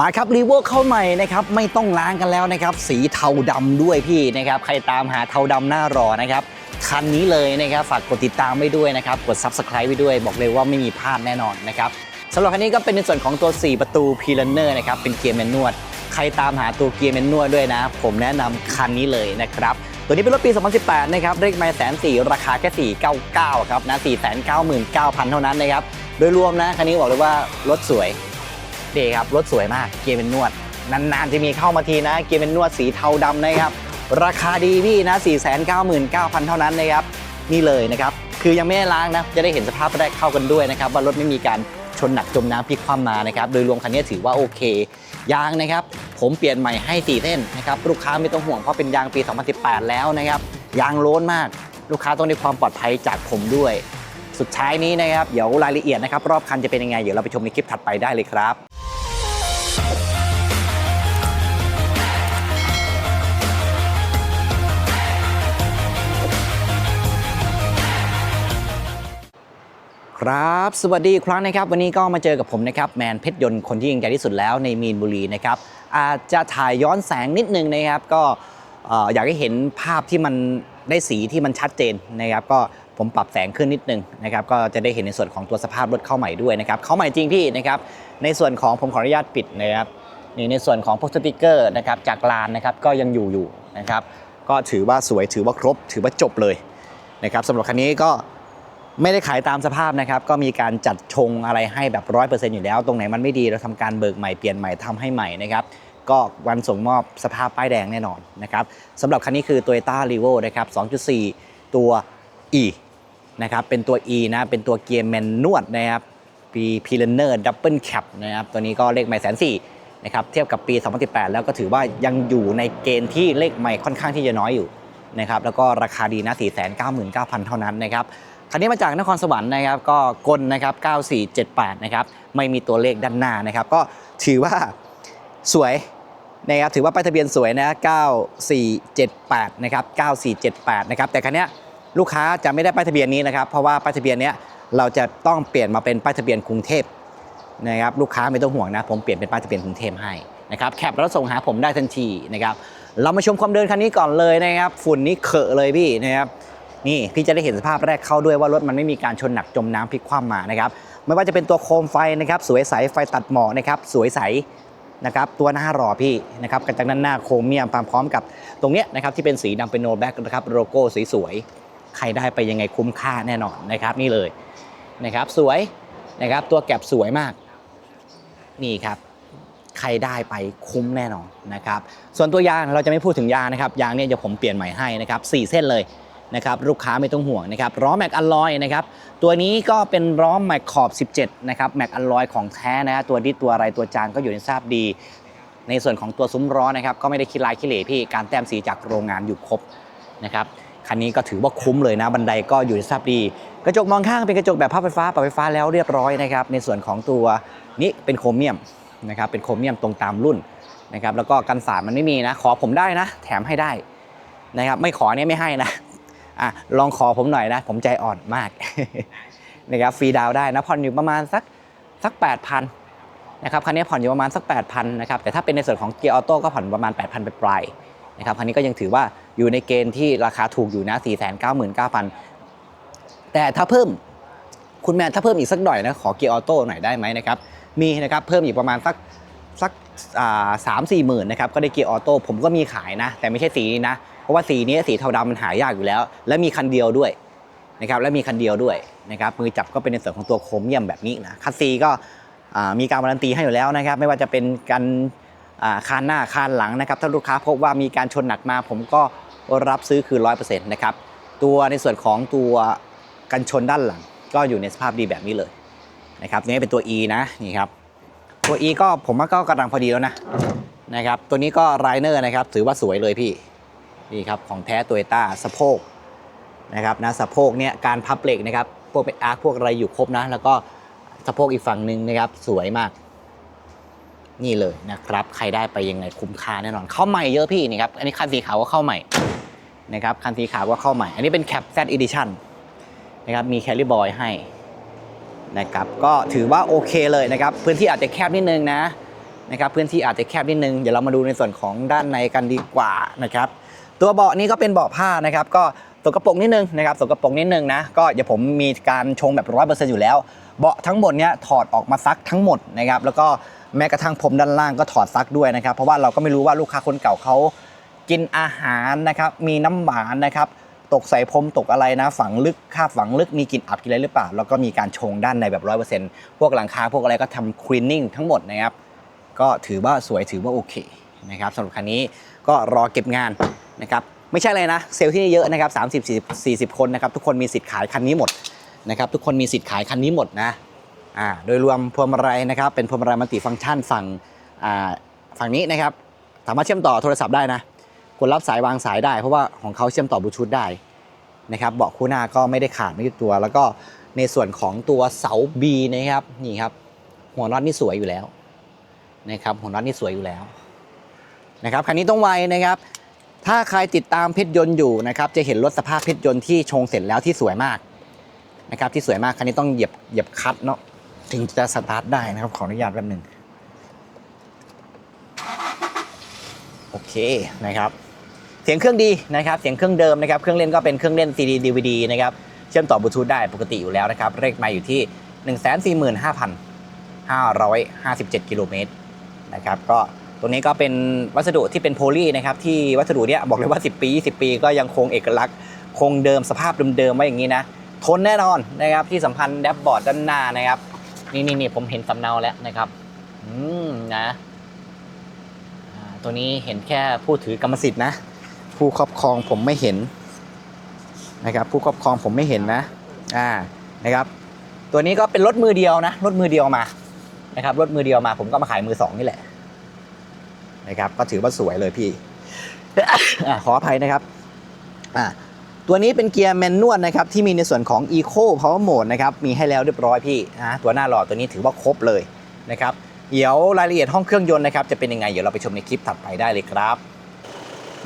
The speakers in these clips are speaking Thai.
มาครับรีโวเข้าใหม่นะครับไม่ต้องล้างกันแล้วนะครับสีเทาดำด้วยพี่นะครับใครตามหาเทาดำหน้ารอนะครับคันนี้เลยนะครับฝากกดติดตามไว้ด้วยนะครับกด Subscribe ไว้ด้วยบอกเลยว่าไม่มีพลาดแน่นอนนะครับสำหรับคันนี้ก็เป็นในส่วนของตัว 4 ประตู p l a n n e r นะครับเป็นเกียร์แมนนวลใครตามหาตัวเกียร์แมนนวลด้วยนะ ผมแนะนำคันนี้เลยนะครับตัวนี้เป็นรถปี 2018 นะครับเลขไมล์แสนสี่ราคาแค่ 499 ครับนะ 499,000 เท่านั้นนะครับโดยรวมนะคันนี้บอกเลยว่ารถสวย ดีครับรถสวยมากเกียร์เป็นนวด นานๆจะมีเข้ามาทีนะ เกียร์เป็นนวดสีเทาดำนะครับ ราคาดีพี่นะ 499,000 เท่านั้นนะครับ นี่เลยนะครับ คือยังไม่ได้ล้างนะ จะได้เห็นสภาพแรกเข้ากันด้วยนะครับว่ารถไม่มีการชนหนักจมน้ำพลิกคว่ำมานะครับ โดยรวมคันนี้ถือว่าโอเค ยางนะครับ ผมเปลี่ยนใหม่ให้4เส้นนะครับ ลูกค้าไม่ต้องห่วงเพราะเป็นยางปี 2018 แล้วนะครับ ยางโล้นมาก ลูกค้าต้องได้ความปลอดภัยจากผมด้วย สุดท้ายนี้นะครับ เดี๋ยวรายละเอียดนะครับ รอบคันจะเป็นยังไง เดี๋ยวเราไปชมในคลิปถัดไปได้เลยครับ ครับ สวัสดีอีกครั้งนะครับ วันนี้ก็มาเจอกับผมนะครับ แมนเพชรยนต์คนที่ยิ่งใหญ่ที่สุดแล้วในมีนบุรีนะครับ อาจจะถ่ายย้อนแสงนิดนึงนะครับ ก็อยากให้เห็นภาพที่มันได้สีที่มันชัดเจนนะครับ ก็ผมปรับแสงขึ้นนิดนึงนะครับ ก็จะได้เห็นในส่วนของตัวสภาพรถเข้าใหม่ด้วยนะครับ เข้าใหม่จริงพี่นะครับ ในส่วนของผมขออนุญาตปิดนะครับนี่ในส่วนของพสติกเกอร์นะครับจากลานนะครับก็ยังอยู่อยู่นะครับ ก็ถือว่าสวยถือว่าครบ ถือว่าจบเลยนะครับสำหรับคันนี้ก็ ไม่ได้ขายตามสภาพนะครับ ก็มีการจัดชงอะไรให้แบบร้อยเปอร์เซ็นต์อยู่แล้ว ตรงไหนมันไม่ดีเราทำการเบิกใหม่เปลี่ยนใหม่ทำให้ใหม่นะครับก็วันส่งมอบสภาพป้ายแดงแน่นอนนะครับสำหรับคันนี้คือ Toyota r e v o นะครับ 2.4 ตัว E นะครับ เป็นตัว E นะ เป็นตัวเกียร์แมนนวดนะครับ ปีพีเลนเนอร์ดับเบิลแคปนะครับ ตัวนี้ก็เลขใหม่แสนสี่นะครับ เทียบกับปี 2018 แล้วก็ถือว่ายังอยู่ในเกณฑ์ที่เลขใหม่ค่อนข้างที่จะน้อยอยู่นะครับ แล้วก็ราคาดีนะ 499,000 เท่านั้นนะครับ คันนี้มาจากนครสวรรค์นะครับ ก็กลนะครับ 9478 นะครับ ไม่มีตัวเลขด้านหน้านะครับ ก็ถือว่าสวยนะครับ ถือว่าป้ายทะเบียนสวยนะ 9478 นะครับ 9478 นะครับ แต่คันนี้ลูกค้าจะไม่ได้ป้ายทะเบียนนี้นะครับ เพราะว่าป้ายทะเบียนนี้เราจะต้องเปลี่ยนมาเป็นป้ายทะเบียนกรุงเทพนะครับ ลูกค้าไม่ต้องห่วงนะ ผมเปลี่ยนเป็นป้ายทะเบียนกรุงเทพให้นะครับ แคปแล้วส่งหาผมได้ทันทีนะครับ เรามาชมความเดินคันนี้ก่อนเลยนะครับ ฝุ่นนี่เขอะเลยพี่นะครับ นี่พี่จะได้เห็นสภาพแรกเข้าด้วยว่ารถมันไม่มีการชนหนักจมน้ำพลิกคว่ำมานะครับไม่ว่าจะเป็นตัวโคมไฟนะครับสวยใสไฟตัดหมอกนะครับสวยใสนะครับตัวหน้ารอพี่นะครับกระจังด้านหน้าโครเมียมพร้อมกับตรงเนี้ยนะครับที่เป็นสีดำเป็นโนแบ็กนะครับโลโก้สวยๆใครได้ไปยังไงคุ้มค่าแน่นอนนะครับนี่เลยนะครับสวยนะครับตัวแก็บสวยมากนี่ครับใครได้ไปคุ้มแน่นอนนะครับส่วนตัวยางเราจะไม่พูดถึงยางนะครับยางเนี่ยจะผมเปลี่ยนใหม่ให้นะครับ4เส้นเลย นะครับลูกค้าไม่ต้องห่วงนะครับล้อแม็กอลลอยนะครับตัวนี้ก็เป็นล้อแม็กขอบ 17 นะครับแม็กอลลอยของแท้นะตัวดิสตัวอะไรตัวจานก็อยู่ในทราบดี ในส่วนของตัวซุ้มล้อนะครับก็ไม่ได้คิดลายคิเหร่พี่การแต้มสีจากโรงงานอยู่ครบนะครับคันนี้ก็ถือว่าคุ้มเลยนะบันไดก็อยู่ในทราบดี กระจกมองข้างเป็นกระจกแบบพับไฟฟ้าปรับไฟฟ้าแล้วเรียบร้อยนะครับในส่วนของตัวนี้เป็นโครเมียมนะครับเป็นโครเมียมตรงตามรุ่นนะครับแล้วก็กันสาดมันไม่มีนะ ขอผมได้นะ แถมให้ได้นะครับไม่ขอเนี่ยไม่ให้นะ อะลองขอผมหน่อยนะ ผมใจอ่อนมากนะครับฟรีดาวได้นะผ่อนอยู่ประมาณสักสัก8,000นะครับคันนี้ผ่อนอยู่ประมาณสัก8,000นะครับแต่ถ้าเป็นในส่วนของเกียร์ออโต้ก็ผ่อนประมาณ 8,000ไปปลายนะครับคันนี้ก็ยังถือว่าอยู่ในเกณฑ์ที่ราคาถูกอยู่นะ499,000 แต่ถ้าเพิ่มคุณแมนถ้าเพิ่มอีกสักหน่อยนะขอเกียร์ออโต้หน่อยได้ไหมนะครับมีนะครับเพิ่มอีกประมาณสักสักสามสี่หมื่นนะครับก็ได้เกียร์ออโต้ผมก็มีขายนะ แต่ไม่ใช่สีนี้นะ เพราะว่าสีนี้สีเทาดำมันหายากอยู่แล้ว และมีคันเดียวด้วยนะครับและมีคันเดียวด้วยนะครับมือจับก็เป็นในส่วนของตัวโครเมียมแบบนี้นะคัสซีก็มีการการันตีให้อยู่แล้วนะครับ ไม่ว่าจะเป็นการคานหน้าคานหลังนะครับ ถ้าลูกค้าพบว่ามีการชนหนักมา ผมก็รับซื้อคือร้อยเปอร์เซ็นต์นะครับตัวในส่วนของตัวกันชนด้านหลัง ก็อยู่ในสภาพดีแบบนี้เลยนะครับนี่เป็นตัว E นะนี่ครับตัว E ก็ผมว่าก็กำลังพอดีแล้วนะนะครับตัวนี้ก็ไรเนอร์นะครับถือว่าสวยเลยพี่ นี่ครับของแท้โตโยต้าสะโพกนะครับนะสะโพกเนี่ยการพับเหล็กนะครับพวกเป็นอาร์คพวกอะไรอยู่ครบนะแล้วก็สะโพกอีกฝั่งหนึ่งนะครับสวยมาก นี่เลยนะครับ ใครได้ไปยังไงคุ้มค่าแน่นอนเข้าใหม่เยอะพี่นี่ครับอันนี้คันสีขาวก็เข้าใหม่นะครับคันสีขาวก็เข้าใหม่ อันนี้เป็นแคป Z Edition นะครับมีแคลิบอยให้นะครับก็ถือว่าโอเคเลยนะครับพื้นที่อาจจะแคบนิดนึงนะนะครับพื้นที่อาจจะแคบนิดนึงเดี๋ยวเรามาดูในส่วนของด้านในกันดีกว่านะครับ ตัวเบาะนี้ก็เป็นเบาะผ้านะครับก็สกปรกนิดนึงนะครับสกปรกนิดนึงนะก็เดี๋ยวผมมีการชงแบบร้อยเปอร์เซ็นต์อยู่แล้วเบาะทั้งหมดเนี้ยถอดออกมาซักทั้งหมดนะครับแล้วก็แม้กระทั่งพรมด้านล่างก็ถอดซักด้วยนะครับ เพราะว่าเราก็ไม่รู้ว่าลูกค้าคนเก่าเขากินอาหารนะครับมีน้ำหวานนะครับตกใส่พรมตกอะไรนะฝังลึกคาบฝังลึกมีกลิ่นอับกินอะไรหรือเปล่า แล้วก็มีการชงด้านในแบบร้อยเปอร์เซ็นต์พวกหลังคาพวกอะไรก็ทำคลีนนิ่งทั้งหมดนะครับก็ถือว่าสวยถือว่าโอเคนะครับสำหรับคันนี้ก็รอเก็บงาน นะครับไม่ใช่เลยนะเซลล์ที่นี่เยอะนะครับ30 40 40คนนะครับทุกคนมีสิทธิ์ขายคันนี้หมดนะครับทุกคนมีสิทธิ์ขายคันนี้หมดนะอ่าโดยรวมพวงมาลัยนะครับเป็นพวงมาลัยมัลติฟังก์ชันฝั่งอ่าฝั่งนี้นะครับสามารถเชื่อมต่อโทรศัพท์ได้นะคนรับสายวางสายได้ เพราะว่าของเขาเชื่อมต่อบลูทูธได้นะครับเบาะคู่หน้าก็ไม่ได้ขาดไม่ได้ตัว แล้วก็ในส่วนของตัวเสา B นะครับนี่ครับหัวน็อตนี่สวยอยู่แล้วนะครับหัวน็อตนี่สวยอยู่แล้วนะครับคันนี้ต้องไวนะครับ ถ้าใครติดตามเพชรยนต์อยู่นะครับจะเห็นรถสภาพเพชรยนต์ที่ชงเสร็จแล้วที่สวยมากนะครับที่สวยมากคันนี้ต้องเหยียบเหยียบคลัตช์เนาะถึงจะสตาร์ทได้นะครับขออนุญาตแป๊บหนึ่งโอเคนะครับเสียงเครื่องดีนะครับเสียงเครื่องเดิมนะครับเครื่องเล่นก็เป็นเครื่องเล่น CD DVD นะครับเชื่อมต่อบลูทูธได้ปกติอยู่แล้วนะครับเลขไมาอยู่ที่ 145,557กิโลเมตรนะครับก็ ตัวนี้ก็เป็นวัสดุที่เป็นโพลีนะครับที่วัสดุเนี้ยบอกเลยว่า 10 ปี 20 ปี ก็ยังคงเอกลักษณ์ คงเดิมสภาพเดิมๆไว้อย่างนี้นะทนแน่นอนนะครับที่สำคัญแดชบอร์ดด้านหน้านะครับนี่นี่นี่ผมเห็นสำเนาแล้วนะครับอืมนะตัวนี้เห็นแค่ผู้ถือกรรมสิทธิ์นะ ผู้ครอบครองผมไม่เห็นนะครับผู้ครอบครองผมไม่เห็นนะอ่านะครับตัวนี้ก็เป็นรถมือเดียวนะรถมือเดียวมานะครับรถมือเดียวมาผมก็มาขายมือสองนี่แหละ นะครับก็ถือว่าสวยเลยพี่ขออภัยนะครับตัวนี้เป็นเกียร์แมนนวลนะครับที่มีในส่วนของ Eco Power Mode นะครับมีให้แล้วเรียบร้อยพี่นะตัวหน้าหล่อตัวนี้ถือว่าครบเลยนะครับเดี๋ยวรายละเอียดห้องเครื่องยนต์นะครับจะเป็นยังไงเดี๋ยวเราไปชมในคลิปถัดไปได้เลยครับ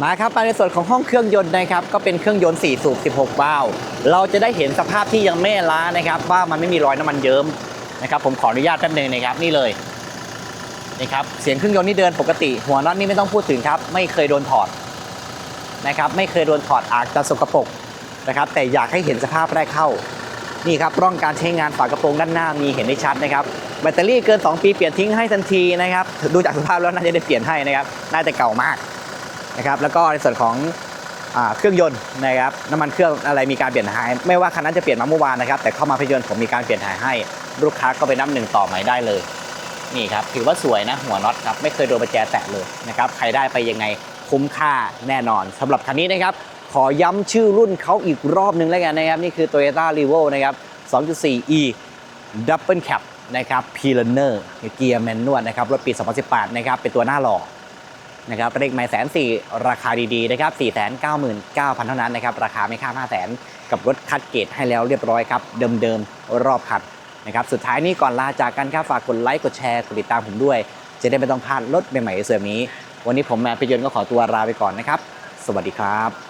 มาครับมาในส่วนของห้องเครื่องยนต์นะครับก็เป็นเครื่องยนต์ 4 สูบ 16 วาล์วเราจะได้เห็นสภาพที่ยังไม่ล้านะครับว่ามันไม่มีรอยน้ำมันเยิ้มนะครับผมขออนุญาตแป๊บนึงนะครับนี่เลย นี่ครับเสียงเครื่องยนต์นี่เดินปกติ หัวน็อตนี่ไม่ต้องพูดถึงครับ ไม่เคยโดนถอดนะครับไม่เคยโดนถอดอาจจะสกปรกนะครับแต่อยากให้เห็นสภาพแรกเข้านี่ครับร่องการใช้งานฝากระโปรงด้านหน้ามีเห็นได้ชัดนะครับแบตเตอรี่เกิน 2 ปีเปลี่ยนทิ้งให้ทันทีนะครับดูจากสภาพแล้วน่าจะได้เปลี่ยนให้นะครับน่าจะเก่ามากนะครับแล้วก็ในส่วนของอเครื่องยนต์นะครับน้ำมันเครื่องอะไรมีการเปลี่ยนถ่าย ไม่ว่าคันนั้นจะเปลี่ยนมาเมื่อวานนะครับแต่เข้ามาพยนต์ผมมีการเปลี่ยนถ่ายให้ ลูกค้าก็ไปนับหนึ่งต่อใหม่ได้เลย นี่ครับถือว่าสวยนะหัวน็อตครับไม่เคยโดนประแจแตะเลยนะครับใครได้ไปยังไงคุ้มค่าแน่นอนสำหรับคันนี้นะครับขอย้ำชื่อรุ่นเขาอีกรอบหนึ่งแล้วกันนะครับ นี่คือ Toyota r e v o นะครับ 2.4e Double Cab นะครับ p i l a n e r เกียร์แมนนวลนะครับรถปี 2018 นะครับ เป็นตัวหน้าหล่อนะครับเลขไม่แสนสี่ราคาดีๆนะครับสี่แสนเก้าหมื่นเก้าพันเท่านั้นนะครับ ราคาไม่ข้ามห้าแสนกับรถคัดเกรดให้แล้วเรียบร้อยครับ เดิมๆ รอบคัน นะครับสุดท้ายนี้ก่อนลาจากกันครับฝากกดไลค์กดแชร์กดติดตามผมด้วย จะได้ไม่ต้องพลาดรถใหม่ๆเสริมนี้ วันนี้ผมแมนพิยนต์ก็ขอตัวลาไปก่อนนะครับ สวัสดีครับ